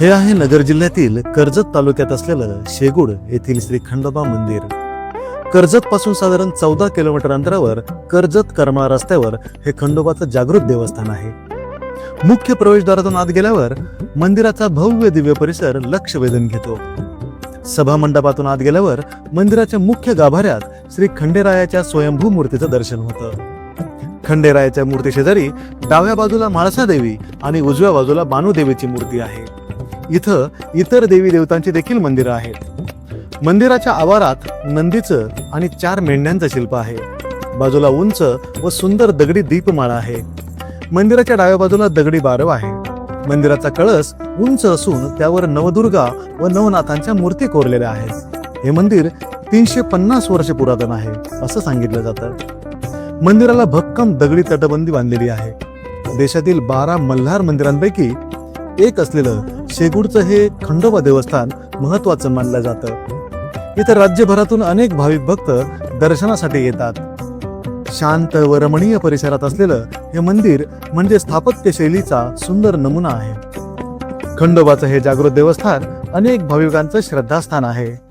हे आहे नगर जिल्ह्यातील कर्जत तालुक्यात असलेलं शेगुड येथील श्री खंडोबा मंदिर. कर्जत पासून साधारण चौदा किलोमीटर अंतरावर कर्जत करमाळा रस्त्यावर हे खंडोबाचं जागृत देवस्थान आहे. मुख्य प्रवेशद्वारातून आत गेल्यावर मंदिराचा भव्य दिव्य परिसर लक्ष वेधून घेतो. सभा मंडपातून आत गेल्यावर मंदिराच्या मुख्य गाभाऱ्यात श्री खंडेरायाच्या स्वयंभू मूर्तीचं दर्शन होतं. खंडेरायाच्या मूर्ती शेजारी डाव्या बाजूला म्हाळसा देवी आणि उजव्या बाजूला बानुदेवीची मूर्ती आहे. इथं इतर देवी देवतांची देखील मंदिरं आहेत. मंदिराच्या आवारात नंदीचं आणि चार मेंढ्यांचं शिल्प आहे. बाजूला उंच व सुंदर दगडी दीपमाळा आहे. मंदिराच्या डाव्या बाजूला दगडी बारव आहे. मंदिराचा कळस उंच असून त्यावर नवदुर्गा व नवनाथांच्या मूर्ती कोरलेल्या आहेत. हे मंदिर तीनशे पन्नास वर्ष पुरातन आहे असं सांगितलं जातं. मंदिराला भक्कम दगडी तटबंदी बांधलेली आहे. देशातील बारा मल्हार मंदिरांपैकी एक असलेलं शेगूडचं हे खंडोबा देवस्थान महत्वाचं मानलं जातं. इथं राज्यभरातून अनेक भाविक भक्त दर्शनासाठी येतात. शांत व रमणीय परिसरात असलेलं हे मंदिर म्हणजे स्थापत्य शैलीचा सुंदर नमुना आहे. खंडोबाचं हे जागृत देवस्थान अनेक भाविकांचं श्रद्धास्थान आहे.